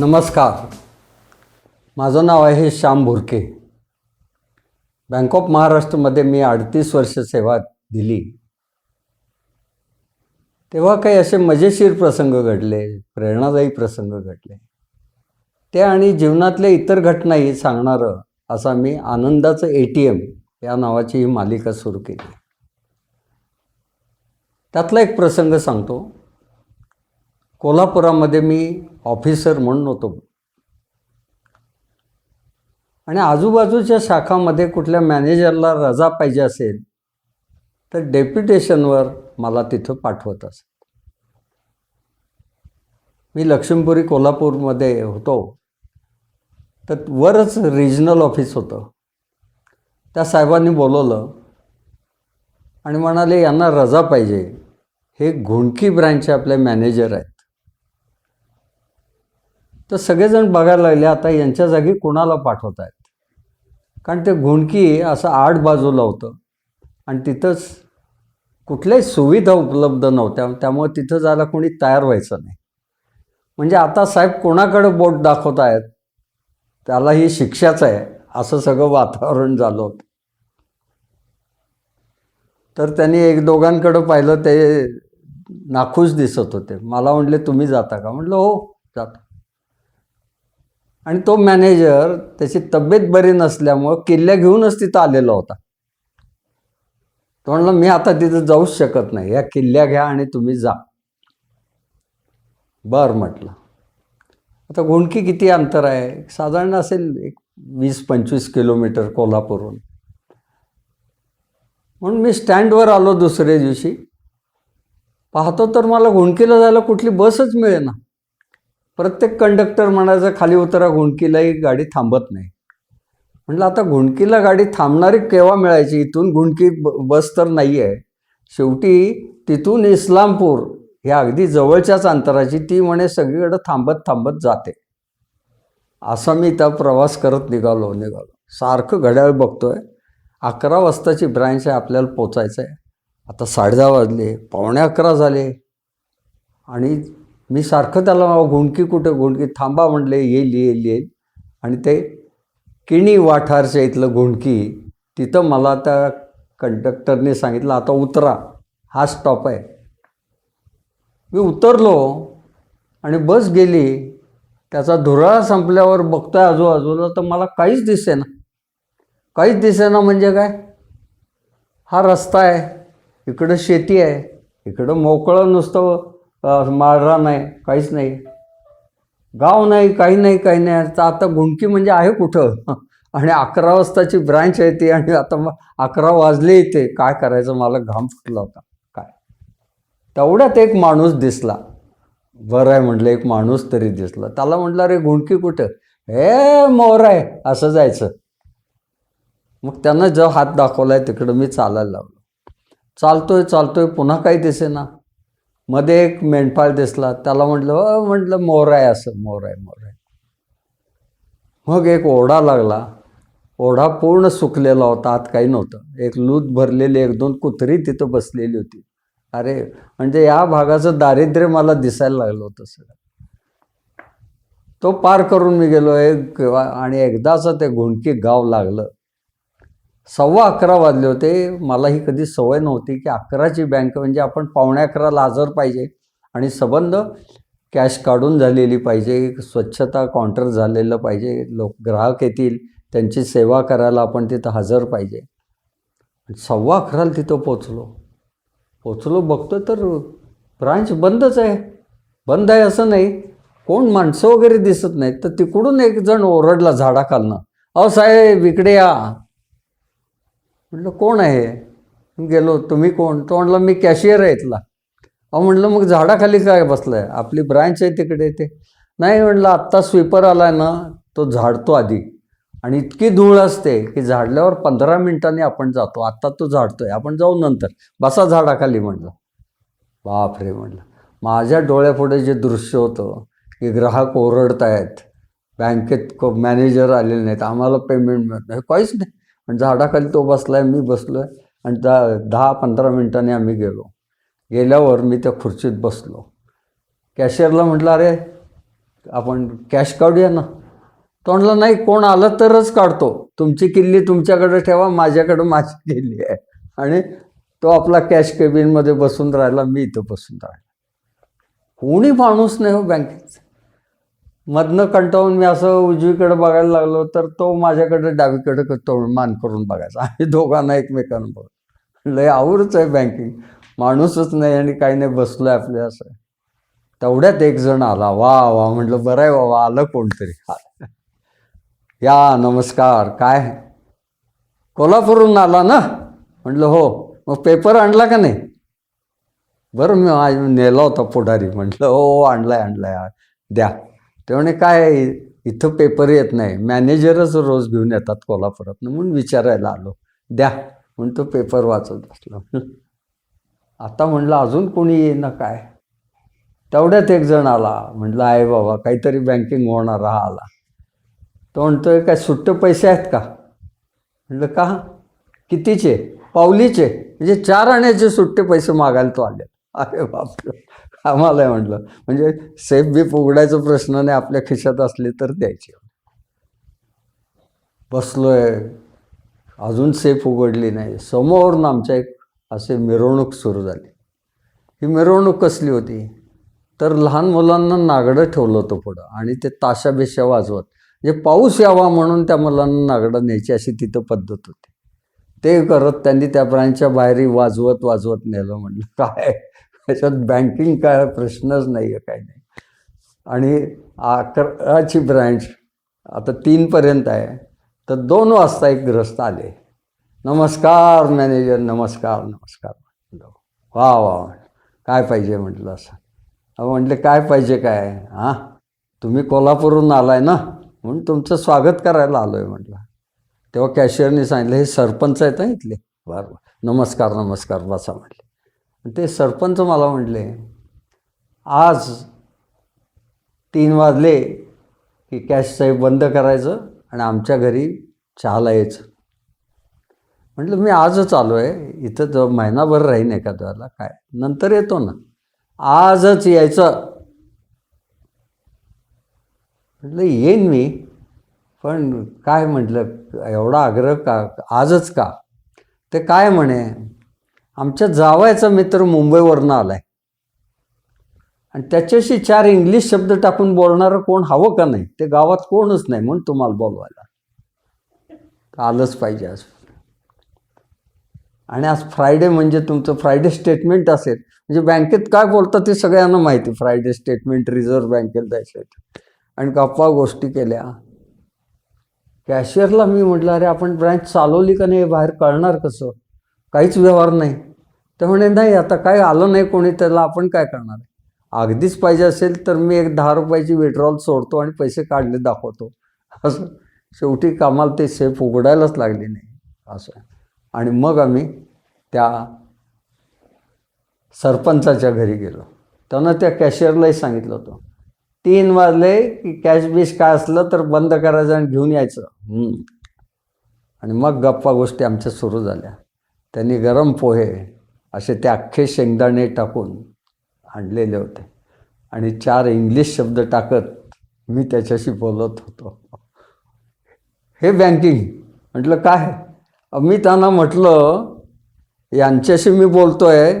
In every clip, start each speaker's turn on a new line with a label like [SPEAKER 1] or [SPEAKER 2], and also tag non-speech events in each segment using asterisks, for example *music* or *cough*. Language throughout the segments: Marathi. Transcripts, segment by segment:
[SPEAKER 1] नमस्कार. माझं नाव आहे श्याम भुरके. बँक ऑफ महाराष्ट्रमध्ये मी अडतीस वर्ष सेवा दिली. तेव्हा काही असे मजेशीर प्रसंग घडले प्रेरणादायी प्रसंग घडले. ते आणि जीवनातल्या इतर घटनाही सांगणारं असा मी आनंदाचं ए टी एम या नावाची ही मालिका सुरू केली. त्यातला एक प्रसंग सांगतो. कोल्हापुरामध्ये मी ऑफिसर म्हणून होतो. आणि आजूबाजूच्या शाखामध्ये कुठल्या मॅनेजरला रजा पाहिजे असेल तर डेप्युटेशनवर मला तिथं पाठवत असत मी लक्ष्मीपुरी कोल्हापूरमध्ये होतो. तर वरच रिजनल ऑफिस होतं. त्या साहेबांनी बोलवलं आणि म्हणाले यांना रजा पाहिजे. हे घुणकी ब्रँचचे आपले मॅनेजर आहेत. तर सगळेजण बघायला लागले आता यांच्या जागी कुणाला पाठवत आहेत कारण ते घोणकी असं आठ बाजूला होतं. आणि तिथंच कुठल्याही सुविधा उपलब्ध नव्हत्या त्यामुळे तिथं जायला कोणी तयार व्हायचं नाही. म्हणजे आता साहेब कोणाकडे बोट दाखवत आहेत त्याला ही शिक्षाच आहे असं सगळं वातावरण झालं होतं. तर त्यांनी एक दोघांकडं पाहिलं ते नाखुश दिसत होते. मला म्हटले तुम्ही जाता का? म्हटलं हो जातो. आणि तो मॅनेजर त्याची तब्येत बरी नसल्यामुळं किल्ल्या घेऊनच तिथं आलेला होता. तो म्हणला मी आता तिथं जाऊच शकत नाही. या किल्ल्या घ्या आणि तुम्ही जा. बर म्हटलं. आता गुणकी किती अंतर आहे? साधारण असेल एक वीस पंचवीस किलोमीटर कोल्हापूरहून. म्हणून मी स्टँडवर आलो दुसऱ्या दिवशी. पाहतो तर मला गुणकीला जायला कुठली बसच मिळेना. प्रत्येक कंडक्टर म्हणायचं खाली उतरा गुणकीलाही गाडी थांबत नाही. म्हटलं आता घुंडकीला गाडी थांबणारी केव्हा मिळायची इथून? गुणकी ब बस तर नाही आहे शेवटी तिथून इस्लामपूर ह्या अगदी जवळच्याच अंतराची ती म्हणे सगळीकडं थांबत थांबत जाते. असा मी त्या प्रवास करत निघालो निघालो. सारखं घड्याळ बघतोय. अकरा वाजताची ब्रँच आहे आपल्याला पोचायचं आहे आता साडेदहा वाजले पावणे अकरा झाले. आणि मी सारखं त्याला गुणकी कुठं गुणकी थांबा म्हटले येईल येईल येईल. आणि ते किणी वाठारच्या इथलं गुणकी तिथं मला त्या कंडक्टरने सांगितलं आता उतरा हा स्टॉप आहे. मी उतरलो आणि बस गेली. त्याचा धुराळा संपल्यावर बघतोय आजूबाजूला तर मला काहीच दिसेना. काहीच दिसेना म्हणजे काय? हा रस्ता आहे इकडं शेती आहे इकडं मोकळं नुसतं माळरा नाही काहीच नाही. गाव नाही काही नाही काही नाही. तर आता गुंडकी म्हणजे आहे कुठं? *laughs* आणि अकरा वाजताची ब्रँच आहे ती आणि आता मग अकरा वाजले इथे. काय करायचं? मला घाम फुटला होता. काय? तेवढ्यात एक माणूस दिसला. बरं आहे म्हटलं एक माणूस तरी दिसला. त्याला म्हटलं अरे गुंडकी कुठं? हे मोर आहे. असं जायचं. मग त्यानं जो हात दाखवला आहे तिकडं मी चालायला लागलो चालतोय चालतोय पुन्हा काही दिसेना. मध्ये एक मेंढपाळ दिसला. त्याला म्हटलं अ म्हटलं मोर आहे असं मोर आहे मोर आहे मग एक ओढा लागला. ओढा पूर्ण सुकलेला होता आत काही नव्हतं. एक लूत भरलेली एक दोन कुत्री तिथं बसलेली होती. अरे म्हणजे या भागाचं दारिद्र्य मला दिसायला लागलं होतं सगळं. तो पार करून मी गेलो एक किंवा आणि एकदाचं ते घोणकी गाव लागलं. सव्वा अकरा वाजले होते. मला ही कधी सवय नव्हती की अकराची बँक म्हणजे आपण पावणे अकराला हजर पाहिजे आणि सबंध कॅश काढून झालेली पाहिजे स्वच्छता काउंटर झालेलं पाहिजे लोक ग्राहक येतील त्यांची सेवा करायला आपण तिथं हजर पाहिजे. सव्वा अकराला तिथं पोचलो पोचलो बघतो तर ब्रांच बंदच आहे. बंद आहे असं नाही. कोण माणसं वगैरे दिसत नाहीत. तर तिकडून एक जण ओरडला झाडाखालनं अहो साहेब इकडे या. म्हटलं कोण आहे? गेलो तुम्ही कोण? तो म्हटलं मी कॅशियर आहे इथला. अहो म्हटलं मग झाडाखाली काय बसलं आहे आपली ब्रांच आहे तिकडे ते. नाही म्हटलं आत्ता स्वीपर आला आहे ना तो झाडतो आधी. आणि इतकी धूळ असते की झाडल्यावर पंधरा मिनिटांनी आपण जातो. आत्ता तो झाडतोय. आपण जाऊ नंतर. बसा झाडाखाली म्हटलं. बाप रे म्हटलं. माझ्या डोळ्यापुढे जे दृश्य होतं की ग्राहक ओरडत आहेत बँकेत मॅनेजर आलेले नाहीत आम्हाला पेमेंट मिळत नाही काहीच नाही. आणि झाडाखाली तो बसला आहे मी बसलो आहे आणि दहा दहा पंधरा मिनटांनी आम्ही गेलो. गेल्यावर मी त्या खुर्चीत बसलो. कॅशियरला म्हटलं अरे आपण कॅश काढूया ना? तो म्हणला नाही कोण आलं तरच काढतो. तुमची किल्ली तुमच्याकडे ठेवा माझ्याकडं माझी किल्ली आहे. आणि तो आपला कॅश केबिनमध्ये बसून राहिला मी इथं बसून राहिला. कोणी माणूस नाही हो बँकेत. मधनं कंटाळून मी असं उजवीकडे बघायला लागलो तर तो माझ्याकडे डावीकडे तोंड मान करून बघायचा. *laughs* आम्ही दोघांना एकमेकांना बघ लय आवडच आहे बँकिंग माणूसच नाही आणि काही नाही बसलोय आपल्या असं. तेवढ्यात एक जण आला. वा वा म्हटलं बरं आहे वा आलं कोणतरी. या नमस्कार. काय? कोल्हापूरहून आला ना? म्हटलं हो. मग पेपर आणला का नाही? बरं मी आज नेला होता पुढारी. म्हटलं हो, हो आणलाय आणलाय. द्या. त्यामुळे काय इथं पेपर येत नाही. मॅनेजरच रोज घेऊन येतात कोल्हापुरात म्हणून विचारायला आलो. द्या म्हणून तो पेपर वाचत बसलो. *laughs* आता म्हणलं अजून कोणी येईना काय? तेवढ्यात एक जण आला. म्हटलं आहे बाबा काहीतरी बँकिंग होणार हा आला. तो म्हणतोय काय सुट्टे पैसे आहेत का? म्हटलं का? कितीचे? पावलीचे? म्हणजे चार आण्याचे सुट्टे पैसे मागायला तो आले *laughs* अरे बापरे. आम्हाला म्हटलं. म्हणजे सेफ बीप उघडायचा प्रश्न नाही आपल्या खिशात असले तर द्यायचे. बसलोय. अजून सेफ उघडली नाही. समोरून आमच्या एक असे मिरवणूक सुरू झाली. ही मिरवणूक कसली होती? तर लहान मुलांना नागडं ठेवलं होतं पुढं आणि ते ताशा बिशा वाजवत. म्हणजे पाऊस यावा म्हणून त्या मुलांना नागडं न्यायची अशी तिथं पद्धत होती. ते करत त्यांनी त्या ब्रांचच्या बाहेरी वाजवत वाजवत नेलं म्हटलं काय? त्याच्यात बँकिंग काय प्रश्नच नाही आहे काही नाही. आणि अकराची ब्रँच आता तीनपर्यंत आहे. तर दोन वाजता एक ग्रस्त आले. नमस्कार मॅनेजर नमस्कार नमस्कार. म्हटलं वा वा काय पाहिजे? म्हटलं असं. अहो म्हटले काय पाहिजे काय? हां तुम्ही कोल्हापूरहून आलाय ना? म्हणून तुमचं स्वागत करायला आलो आहे म्हटलं. तेव्हा कॅशियरने सांगितलं हे सरपंच आहेत ना इथले? बरं. नमस्कार नमस्कार. बसा म्हटलं. ते सरपंच मला म्हटले आज तीन वाजले की कॅश साहेब बंद करायचं आणि आमच्या घरी चहाला यायचं. म्हटलं मी आजच आलो आहे. इथं जो महिनाभर राहीन एखाद्याला काय? नंतर येतो ना. आजच यायचं. म्हटलं येईन मी पण काय म्हटलं एवढा आग्रह का? आजच का? ते काय म्हणे आमच्या जावायचा मित्र मुंबईवरनं आलाय. आणि त्याच्याशी चार इंग्लिश शब्द टाकून बोलणारं कोण हवं का नाही? ते गावात कोणच नाही म्हणून तुम्हाला बोलवायला. आलंच पाहिजे आज. आणि आज फ्रायडे म्हणजे तुमचं फ्रायडे स्टेटमेंट असेल. म्हणजे बँकेत काय बोलतात ते सगळ्यांना माहिती. फ्रायडे स्टेटमेंट रिझर्व्ह बँकेत द्यायचं आणि गप्पा गोष्टी केल्या. कॅशियरला मी म्हटलं अरे आपण ब्रँच चालवली का नाही? बाहेर कळणार कसं? काहीच व्यवहार नाही. तर म्हणे नाही आता काय आलं नाही कोणी त्याला आपण काय करणार आहे? अगदीच पाहिजे असेल तर मी एक दहा रुपयाची विड्रॉल सोडतो आणि पैसे काढले दाखवतो. असं. शेवटी कामाला ते सेफ उघडायलाच लागली नाही. असं. आणि मग आम्ही त्या सरपंचाच्या घरी गेलो. त्यानं त्या कॅशियरलाही सांगितलं होतं. तीन वाजले की कॅश बिश काय असलं तर बंद करायचं आणि घेऊन यायचं. आणि मग गप्पा गोष्टी आमच्या सुरू झाल्या. त्यांनी गरम पोहे असे ते अख्खे शेंगदाणे टाकून आणलेले होते. आणि चार इंग्लिश शब्द टाकत मी त्याच्याशी बोलत होतो. हे बँकिंग म्हटलं काय? मी त्यांना म्हटलं यांच्याशी मी बोलतो आहे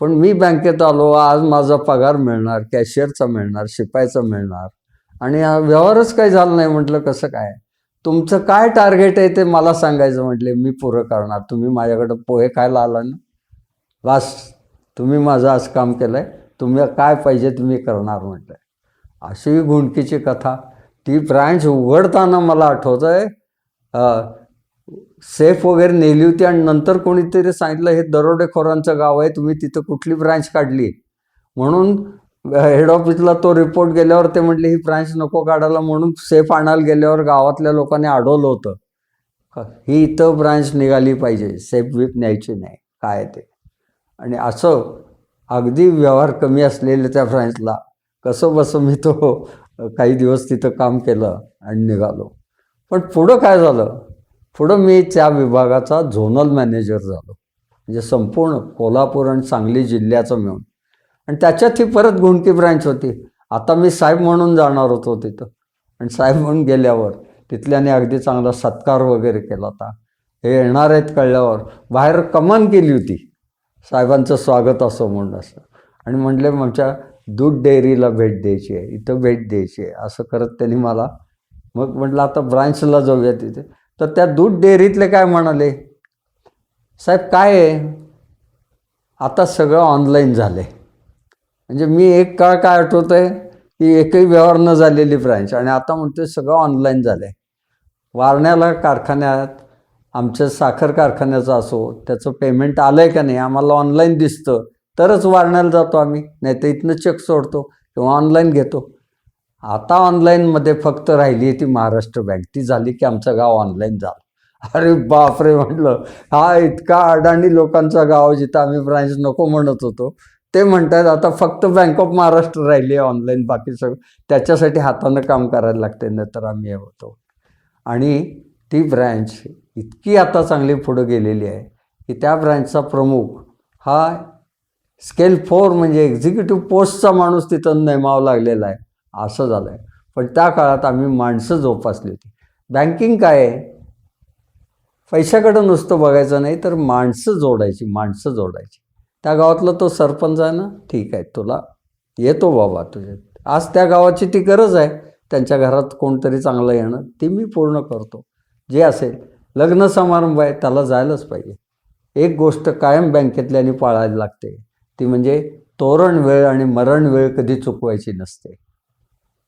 [SPEAKER 1] पण मी बँकेत आलो आज माझा पगार मिळणार कॅशियरचा मिळणार शिपायचा मिळणार. आणि व्यवहारच काही झाला नाही. म्हटलं कसं काय? तुमचं काय टार्गेट आहे ते मला सांगायचं? म्हटले मी पुरं करणार. तुम्ही माझ्याकडं पोहे खायला आला ना. बस तुम्ही माझं आज काम केलं आहे तुम्ही काय पाहिजे तुम्ही करणार म्हटलं अशी गुंडकीची कथा. ती ब्रँच उघडताना मला आठवतं आहे सेफ वगैरे नेली होती आणि नंतर कोणीतरी सांगितलं हे दरोडेखोरांचं गाव आहे तुम्ही तिथं कुठली ब्रँच काढली? म्हणून हेड ऑफिसला तो रिपोर्ट गेल्यावर ते म्हटले ही ब्रांच नको काढायला म्हणून सेफ आणायला गेल्यावर गावातल्या लोकांनी अडवलं होतं. ही इथं ब्रांच निघाली पाहिजे सेफ विप न्यायची नाही. काय ते? आणि असं अगदी व्यवहार कमी असलेले त्या फ्रान्सला कसं बसं मी तो काही दिवस तिथं काम केलं आणि निघालो. पण पुढं काय झालं? पुढं मी त्या विभागाचा झोनल मॅनेजर झालो. म्हणजे संपूर्ण कोल्हापूर आणि सांगली जिल्ह्याचं मिळून. आणि त्याच्यात ही परत गुंडकी ब्रँच होती. आता मी साहेब म्हणून जाणार होतो तिथं. आणि साहेब म्हणून गेल्यावर तिथल्याने अगदी चांगला सत्कार वगैरे केला होता. हे येणार आहेत कळल्यावर. बाहेर कमान केली होती. साहेबांचं स्वागत असो म्हणून असं. आणि म्हटले आमच्या दूध डेअरीला भेट द्यायची आहे इथं भेट द्यायची आहे. असं करत त्यांनी मला मग म्हटलं आता ब्रांचला जाऊया तिथे. तर त्या दूध डेअरीतले काय म्हणाले साहेब काय आहे? आता सगळं ऑनलाईन झालं आहे म्हणजे मी एक काळ काय आठवत आहे की एकही व्यवहार न झालेली ब्रांच. आणि आता म्हणते सगळं ऑनलाईन झालं आहे वारण्याला कारखान्यात आमच्या साखर कारखान्याचं असो त्याचं पेमेंट आलं आहे का नाही आम्हाला ऑनलाईन दिसतं. तरच वारण्याला जातो आम्ही नाही तर इथनं चेक सोडतो किंवा ऑनलाईन घेतो. आता ऑनलाईनमध्ये फक्त राहिली आहे ती महाराष्ट्र बँक ती झाली की आमचं गाव ऑनलाईन झालं. अरे बापरे म्हटलं हा इतका अडाणी लोकांचा गाव जिथं आम्ही ब्रांच नको म्हणत होतो. ते म्हणतात आता फक्त बँक ऑफ महाराष्ट्र राहिली आहे ऑनलाईन बाकी सगळं. त्याच्यासाठी हातानं काम करायला लागते तर आम्ही हे होतो. आणि ती ब्रँच इतकी आता चांगली पुढं गेलेली आहे की त्या ब्रँचचा प्रमुख हा स्केल फोर म्हणजे एक्झिक्युटिव्ह पोस्टचा माणूस तिथं नेमावं लागलेला आहे असं झालं आहे. पण त्या काळात आम्ही माणसं जोपासली होती. बँकिंग काय आहे? पैशाकडं नुसतं बघायचं नाही तर माणसं जोडायची माणसं जोडायची. त्या गावातला तो सरपंच आहे ना ठीक आहे तुला येतो बाबा तुझ्या. आज त्या गावाची ती गरज आहे त्यांच्या घरात कोणतरी चांगलं येणं ती मी पूर्ण करतो. जे असेल लग्न समारंभ आहे त्याला जायलाच पाहिजे. एक गोष्ट कायम बँकेतल्यानी पाळायला लागते ती म्हणजे तोरण वेळ आणि मरण वेळ कधी चुकवायची नसते.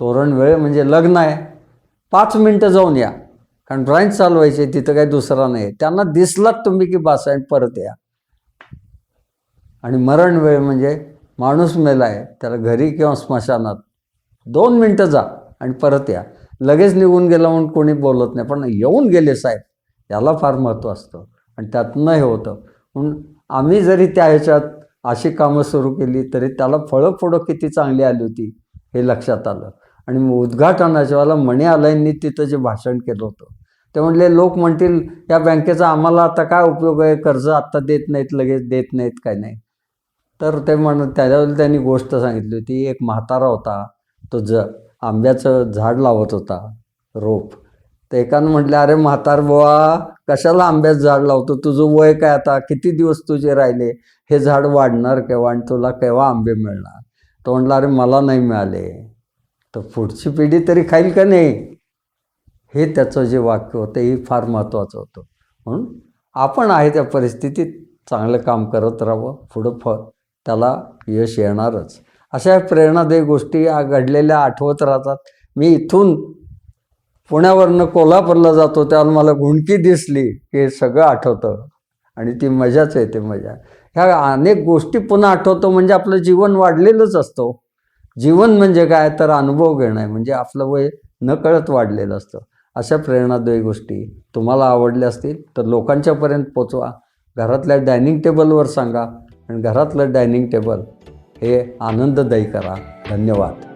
[SPEAKER 1] तोरण वेळ म्हणजे लग्न आहे. पाच मिनटं जाऊन या. कारण ब्रांच चालवायची आहे, तिथं काही दुसरा नाही. त्यांना दिसलात तुम्ही की बास आणि परत या. आणि मरण वेळ म्हणजे माणूस मेला आहे त्याला घरी किंवा स्मशानात दोन मिनटं जा आणि परत या. लगेच निघून गेला म्हणून कोणी बोलत नाही पण येऊन गेले साहेब. याला फार महत्त्व असतं. आणि त्यातनं हे होतं. म्हणून आम्ही जरी त्या ह्याच्यात अशी कामं सुरू केली तरी त्याला फळं फुडं किती चांगली आली होती हे लक्षात आलं. आणि मग उद्घाटनाच्या वेळेला मणी आलाईंनी तिथं जे भाषण केलं होतं. ते म्हणले लोक म्हणतील या बँकेचा आम्हाला आता काय उपयोग आहे? कर्ज आत्ता देत नाहीत लगेच देत नाहीत काय नाही. तर ते म्हण त्याच्यावर त्यांनी गोष्ट सांगितली होती. एक म्हातारा होता तो ज आंब्याचं झाड लावत होता रोप. तर एकानं म्हटलं अरे म्हातार बुवा कशाला आंब्याचं झाड लावतो? तुझं वय काय आता? किती दिवस तुझे राहिले? हे झाड वाढणार केव्हा आणि तुला केव्हा आंबे मिळणार? तो म्हटला अरे मला नाही मिळाले. तर पुढची पिढी तरी खाईल का नाही? हे त्याचं जे वाक्य होतं हे फार महत्त्वाचं होतं. म्हणून आपण आहे त्या परिस्थितीत चांगलं काम करत राहावं. पुढं फ त्याला यश येणारच. अशा प्रेरणादायी गोष्टी घडलेल्या आठवत राहतात. मी इथून पुण्यावरनं कोल्हापूरला जातो त्यावर मला घुणकी दिसली की हे सगळं आठवतं. आणि ती मजाच येते मजा. ह्या अनेक गोष्टी पुन्हा आठवतो म्हणजे आपलं जीवन वाढलेलंच असतो हो. जीवन म्हणजे काय? तर अनुभव घेणं आहे. म्हणजे आपलं वय नकळत वाढलेलं असतं. अशा प्रेरणादायी गोष्टी तुम्हाला आवडल्या असतील तर लोकांच्यापर्यंत पोचवा. घरातल्या डायनिंग टेबलवर सांगा आणि घरातलं डायनिंग टेबल हे आनंददायी करा. धन्यवाद.